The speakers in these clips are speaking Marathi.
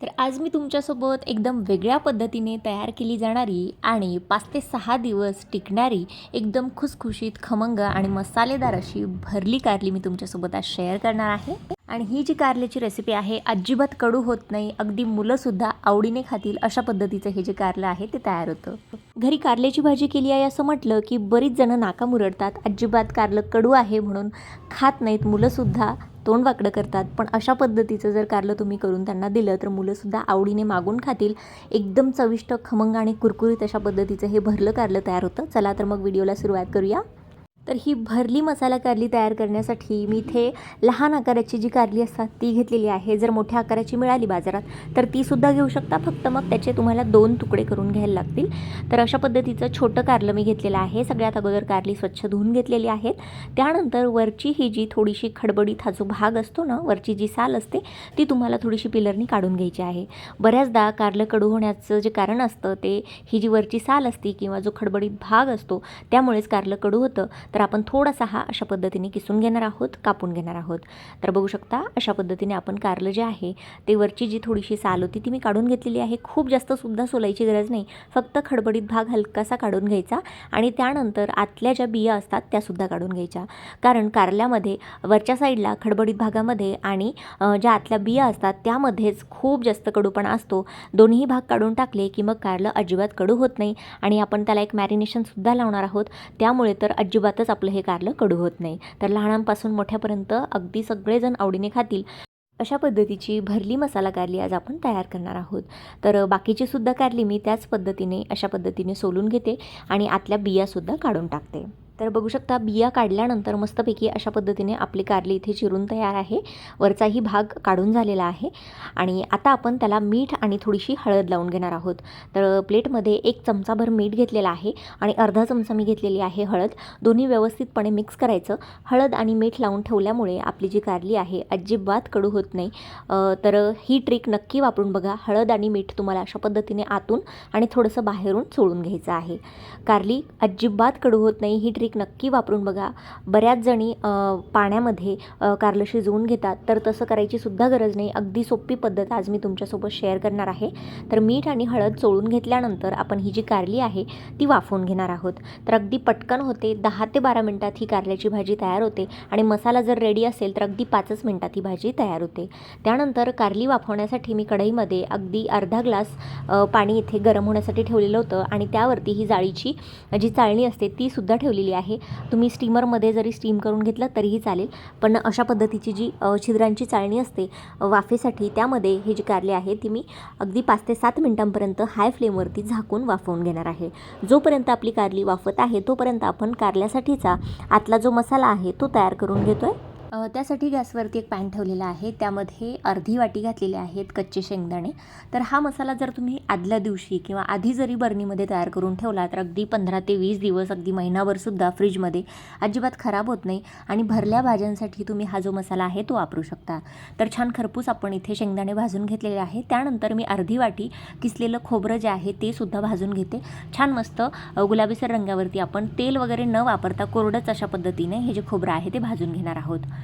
तर आज मी तुमच्यासोबत एकदम वेगळ्या पद्धतीने तयार केली जाणारी आणि पाच ते सहा दिवस टिकणारी एकदम खुसखुशीत खमंग आणि मसालेदार अशी भरली कारली मी तुमच्यासोबत आज शेअर करणार आहे. आणि ही जी कारल्याची रेसिपी आहे अजिबात कडू होत नाही अगदी मुलंसुद्धा आवडीने खातील अशा पद्धतीचं हे जे कारलं आहे ते तयार होतं. घरी कारल्याची भाजी केली आहे असं म्हटलं की बरीच जणं नाका मुरडतात अजिबात कारलं कडू आहे म्हणून खात नाहीत मुलंसुद्धा. तोंड वाकडं करतात. पण अशा पद्धतीचं जर कारलं तुम्ही करून त्यांना दिलं तर मुलंसुद्धा आवडीने मागून खातील. एकदम चविष्ट खमंग आणि कुरकुरीत अशा पद्धतीचं हे भरलं कारलं तयार होतं. चला तर मग व्हिडिओला सुरुवात करूया. तर ही भरली मसाला कारली तयार करण्यासाठी मी इथे लहान आकाराची जी कारली असतात ती घेतलेली आहे. जर मोठ्या आकाराची मिळाली बाजारात तर तीसुद्धा घेऊ शकता. फक्त मग त्याचे तुम्हाला दोन तुकडे करून घ्यायला लागतील. तर अशा पद्धतीचं छोटं कारलं मी घेतलेलं आहे. सगळ्यात अगोदर कारली स्वच्छ धुवून घेतलेली आहेत. त्यानंतर वरची ही जी थोडीशी खडबडीत हा जो भाग असतो ना वरची जी साल असते ती तुम्हाला थोडीशी पिलरनी काढून घ्यायची आहे. बऱ्याचदा कारलं कडू होण्याचं जे कारण असतं ते ही जी वरची साल असती किंवा जो खडबडीत भाग असतो त्यामुळेच कारलं कडू होतं. तर आपण थोडासा हा अशा पद्धतीने किसून घेणार आहोत कापून घेणार आहोत. तर बघू शकता अशा पद्धतीने आपण कारलं जे आहे ते वरची जी थोडीशी साल होती ती मी काढून घेतलेली आहे. खूप जास्त सुद्धा सोलायची गरज नाही. फक्त खडबडीत भाग हलकासा काढून घ्यायचा आणि त्यानंतर आतल्या ज्या बिया असतात त्यासुद्धा काढून घ्यायच्या. कारण कारल्यामध्ये वरच्या साईडला खडबडीत भागामध्ये आणि ज्या आतल्या बिया असतात त्यामध्येच खूप जास्त कडूपणा असतो. दोन्ही भाग काढून टाकले की मग कारलं अजिबात कडू होत नाही आणि आपण त्याला एक मॅरिनेशनसुद्धा लावणार आहोत. त्यामुळे तर अजिबातच आपलं हे कारलं कडू होत नाही. तर लहानांपासून मोठ्यापर्यंत अगदी सगळेजण आवडीने खातील. अशा पद्धतीची भरली मसाला कारली आज आपण तयार करणार आहोत. तर बाकीची सुद्धा कारली मी त्याच पद्धतीने अशा पद्धतीने सोलून घेते आणि आतल्या बियासुद्धा काढून टाकते. तर बघू शकता बिया काढल्यानंतर मस्तपैकी अशा पद्धतीने आपली कारली इथे चिरून तयार आहे. वरचाही भाग काढून झालेला आहे आणि आता आपण त्याला मीठ आणि थोडीशी हळद लावून घेणार आहोत. तर प्लेटमध्ये एक चमचाभर मीठ घेतलेला आहे आणि अर्धा चमचा मी घेतलेली आहे हळद. दोन्ही व्यवस्थितपणे मिक्स करायचं. हळद आणि मीठ लावून ठेवल्यामुळे आपली जी कारली आहे अजिबात कडू होत नाही. तर ही ट्रिक नक्की वापरून बघा. हळद आणि मीठ तुम्हाला अशा पद्धतीने आतून आणि थोडंसं बाहेरून चोळून घ्यायचं आहे. कारली अजिबात कडू होत नाही. ही ट्रिक नक्की वापरून बघा. बऱ्याच जणी पाण्यामध्ये कारलं शिजवून घेतात. तर तसं करायची सुद्धा गरज नाही. अगदी सोपी पद्धत आज मी तुमच्यासोबत शेअर करणार आहे. तर मीठ आणि हळद चोळून घेतल्यानंतर आपण ही जी कारली आहे ती वाफवून घेणार आहोत. तर अगदी पटकन होते. दहा ते बारा मिनटात ही कारल्याची भाजी तयार होते. आणि मसाला जर रेडी असेल तर अगदी पाचच मिनटात ही भाजी तयार होते. त्यानंतर कारली वाफवण्यासाठी मी कढईमध्ये अगदी अर्धा ग्लास पाणी इथे गरम होण्यासाठी ठेवलेलं होतं. आणि त्यावरती ही जाळीची जी चाळणी असते ती सुद्धा ठेवलेली आहे. तुम्ही स्टीमरमध्ये जरी स्टीम करून घेतलं तरीही चालेल. पण अशा पद्धतीची जी छिद्रांची चाळणी असते वाफेसाठी त्यामध्ये हे जी कारली आहे ती मी अगदी पाच ते सात मिनटांपर्यंत हाय फ्लेमवरती झाकून वाफवून घेणार आहे. जोपर्यंत आपली कारली वाफत आहे तोपर्यंत आपण कारल्यासाठीचा आतला जो मसाला आहे तो तयार करून घेतो आहे त्यासाठी गॅसवरती एक पॅन ठेवलेला आहे. त्यामध्ये अर्धी वाटी घातलेले आहेत कच्चे शेंगदाणे. तर हा मसाला जर तुम्ही आदल्या दिवशी किंवा आधी जरी बर्नीमध्ये तयार करून ठेवला तर अगदी पंधरा ते वीस दिवस अगदी महिनाभरसुद्धा फ्रीजमध्ये अजिबात खराब होत नाही आणि भरल्या भाज्यांसाठी तुम्ही हा जो मसाला आहे तो वापरू शकता. तर छान खरपूस आपण इथे शेंगदाणे भाजून घेतलेले आहे. त्यानंतर मी अर्धी वाटी किसलेलं खोबरं जे आहे ते सुद्धा भाजून घेते. छान मस्त गुलाबीसर रंगावरती आपण तेल वगैरे न वापरता कोरडंच अशा पद्धतीने हे जे खोबरं आहे ते भाजून घेणार आहोत.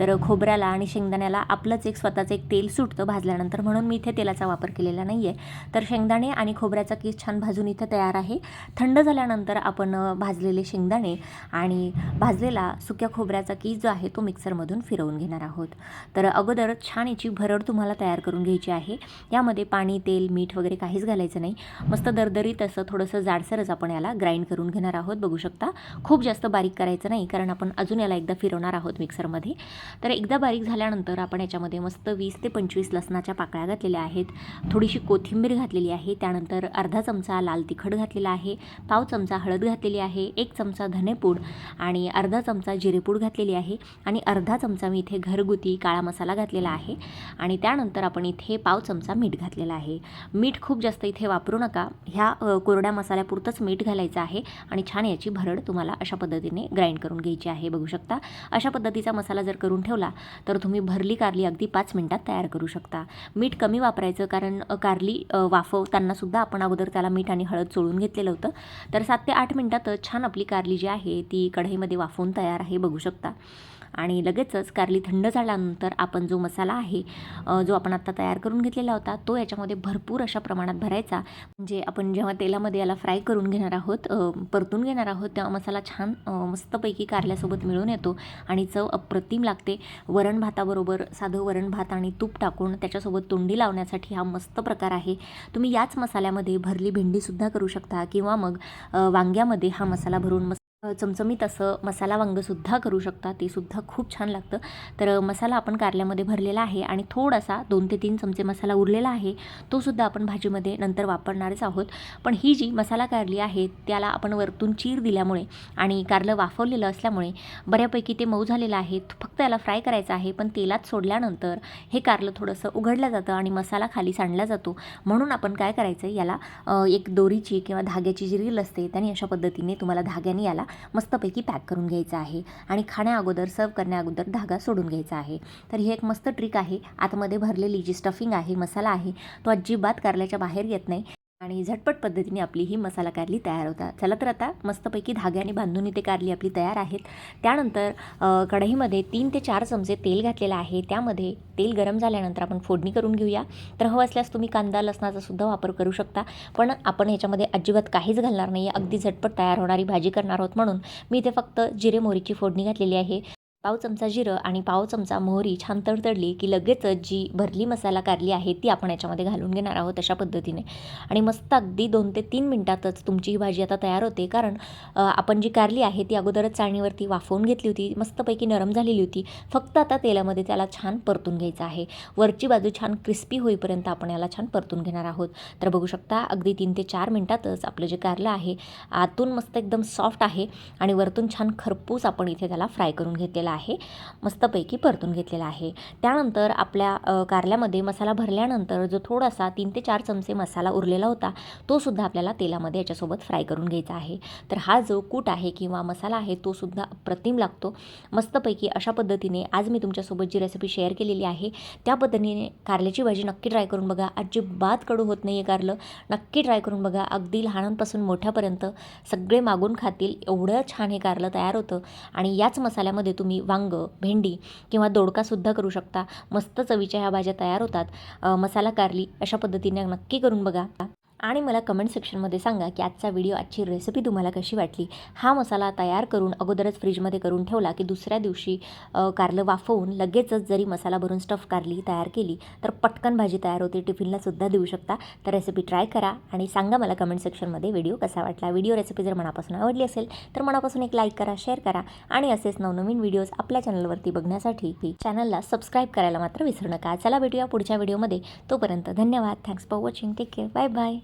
तर खोबऱ्याला आणि शेंगदाण्याला आपलंच एक स्वतःचं एक तेल सुटतं भाजल्यानंतर. म्हणून मी इथे तेलाचा वापर केलेला नाही आहे तर शेंगदाणे आणि खोबऱ्याचा केस छान भाजून इथं तयार आहे. थंड झाल्यानंतर आपण भाजलेले शेंगदाणे आणि भाजलेला सुक्या खोबऱ्याचा केस जो आहे तो मिक्सरमधून फिरवून घेणार आहोत. तर अगोदर छान याची भरड तुम्हाला तयार करून घ्यायची आहे. यामध्ये पाणी तेल मीठ वगैरे काहीच घालायचं नाही. मस्त दरदरीत असं थोडंसं जाडसरच आपण याला ग्राइंड करून घेणार आहोत. बघू शकता खूप जास्त बारीक करायचं नाही कारण आपण अजून याला एकदा फिरवणार आहोत मिक्सरमध्ये. तर एकदा बारीक झाल्यानंतर आपण याच्यामध्ये मस्त वीस ते पंचवीस लसणाच्या पाकळ्या घातलेल्या आहेत. थोडीशी कोथिंबीर घातलेली आहे. त्यानंतर अर्धा चमचा लाल तिखट घातलेला आहे. पाव चमचा हळद घातलेली आहे. एक चमचा धनेपूड आणि अर्धा चमचा जिरेपूड घातलेली आहे. आणि अर्धा चमचा मी इथे घरगुती काळा मसाला घातलेला आहे. आणि त्यानंतर आपण इथे पाव चमचा मीठ घातलेला आहे. मीठ खूप जास्त इथे वापरू नका. ह्या कोरड्या मसाल्यापुरतंच मीठ घालायचं आहे. आणि छान याची भरड तुम्हाला अशा पद्धतीने ग्राइंड करून घ्यायची आहे. बघू शकता? अशा पद्धतीचा मसाला जर करून ठेवला तर तुम्ही भरली कारली अगदी पाच मिनटात तयार करू शकता. मीठ कमी वापरायचं कारण कारली वाफवतानासुद्धा आपण अगोदर त्याला मीठ आणि हळद चोळून घेतलेलं होतं. तर सात ते आठ मिनटातच छान आपली कारली जी आहे ती कढईमध्ये वाफवून तयार आहे बघू शकता. आणि लगेचच कारली थंड झाल्यानंतर आपण जो मसाला आहे जो आपण आत्ता तयार करून घेतलेला होता तो याच्यामध्ये भरपूर अशा प्रमाणात भरायचा. म्हणजे आपण जेव्हा तेलामध्ये याला फ्राय करून घेणार आहोत परतून घेणार आहोत तेव्हा मसाला छान मस्तपैकी कारल्यासोबत मिळून येतो आणि चव अप्रतिम लागते. वरण भाताबरोबर साधं वरण भात आणि तूप टाकून त्याच्यासोबत तोंडी लावण्यासाठी हा मस्त प्रकार आहे. तुम्ही याच मसाल्यामध्ये भरली भेंडीसुद्धा करू शकता किंवा मग वांग्यामध्ये हा मसाला भरून मस्त चमचमीत असं मसाला वांगंसुद्धा करू शकता. ते सुद्धा खूप छान लागतं. तर मसाला आपण कारल्यामध्ये भरलेला आहे आणि थोडासा दोन ते तीन चमचे मसाला उरलेला आहे तो सुद्धा आपण भाजीमध्ये नंतर वापरणारच आहोत. पण ही जी मसाला कारली आहे त्याला आपण वरतून चीर दिल्यामुळे आणि कारलं वाफवलेलं असल्यामुळे बऱ्यापैकी ते मऊ झालेलं आहे. फक्त याला फ्राय करायचं आहे पण तेलात सोडल्यानंतर हे कारलं थोडंसं उघडलं जातं आणि मसाला खाली सांडला जातो. म्हणून आपण काय करायचं याला एक दोरीची किंवा धाग्याची जी रील असते त्याने अशा पद्धतीने तुम्हाला धाग्याने याला मस्तपैकी पॅक करून घ्यायचा आहे आणि खाण्या अगोदर सर्व करण्या अगोदर धागा सोडून घ्यायचा आहे. तर ही एक मस्त ट्रिक आहे. आतमध्ये भरलेली जी स्टफिंग आहे मसाला आहे तो अजिबात कारल्याच्या बाहेर येत नाही. आणि झटपट पद्धतीने आपली ही मसाला कारली तयार होतात चला तर आता मस्तपैकी धाग्याने बांधून इथे कारली आपली तयार आहेत. त्यानंतर कढईमध्ये तीन ते चार चमचे तेल घातलेलं आहे. त्यामध्ये तेल गरम झाल्यानंतर आपण फोडणी करून घेऊया. तर हवं असल्यास तुम्ही कांदा लसणाचा सुद्धा वापर करू शकता. पण आपण ह्याच्यामध्ये अजिबात काहीच घालणार नाही. आहे अगदी झटपट तयार होणारी भाजी करणार आहोत. म्हणून मी इथे फक्त जिरे मोहरीची फोडणी घातलेली आहे. पाव चमचा जिरं आणि पाव चमचा मोहरी छान तडतडली की लगेचच जी भरली मसाला कारली आहे ती आपण याच्यामध्ये घालून घेणार आहोत अशा पद्धतीने. आणि मस्त अगदी दोन ते तीन मिनटातच तुमची ही भाजी आता तयार होते. कारण आपण जी कारली आहे ती अगोदरच चाळणीवरती वाफवून घेतली होती. मस्तपैकी नरम झालेली होती. फक्त आता तेलामध्ये त्याला छान परतून घ्यायचं आहे. वरची बाजू छान क्रिस्पी होईपर्यंत आपण याला छान परतून घेणार आहोत. तर बघू शकता अगदी तीन ते चार मिनटातच आपलं जे कारलं आहे आतून मस्त एकदम सॉफ्ट आहे आणि वरतून छान खरपूस आपण इथे त्याला फ्राय करून घेतलेला आहे मस्तपैकी परतून घेतलेला आहे. त्यानंतर आपल्या कारल्यामध्ये मसाला भरल्यानंतर जो थोडासा तीन ते चार चमचे मसाला उरलेला होता तो सुद्धा आपल्याला तेलामध्ये याच्यासोबत फ्राय करून घ्यायचा आहे. तर हा जो कूट आहे किंवा मसाला आहे तो सुद्धा अप्रतिम लागतो. मस्तपैकी अशा पद्धतीने आज मी तुमच्यासोबत जी रेसिपी शेअर केलेली आहे त्या पद्धतीने कारल्याची भाजी नक्की ट्राय करून बघा. अजिबात कडू होत नाही आहे कारलं. नक्की ट्राय करून बघा. अगदी लहानांपासून मोठ्यापर्यंत सगळे मागून खातील. एवढं छान हे कारलं तयार होतं. आणि याच मसाल्यामध्ये तुम्ही वांग भेंडी किंवा दोडकासुद्धा करू शकता. मस्त चवीच्या ह्या भाज्या तयार होतात. मसाला कारली अशा पद्धतीने नक्की करून बघा. आणि मला कमेंट सेक्शनमध्ये सांगा की आजचा व्हिडिओ आजची रेसिपी तुम्हाला कशी वाटली? हा मसाला तयार करून अगोदरच फ्रीजमध्ये करून ठेवला की दुसऱ्या दिवशी कारलं वाफवून लगेचच जरी मसाला भरून स्टफ कारली तयार केली तर पटकन भाजी तयार होते. टिफिनला सुद्धा देऊ शकता. तर रेसिपी ट्राय करा आणि सांगा मला कमेंट सेक्शनमध्ये व्हिडिओ कसा वाटला. व्हिडिओ रेसिपी जर मनापासून आवडली असेल तर मनापासून एक लाईक करा शेअर करा आणि असेच नवनवीन व्हिडिओज आपल्या चॅनलवरती बघण्यासाठी चॅनलला सबस्क्राईब करायला मात्र विसरू नका. चला भेटूया पुढच्या व्हिडिओमध्ये तोपर्यंत धन्यवाद. Thanks for watching take care bye bye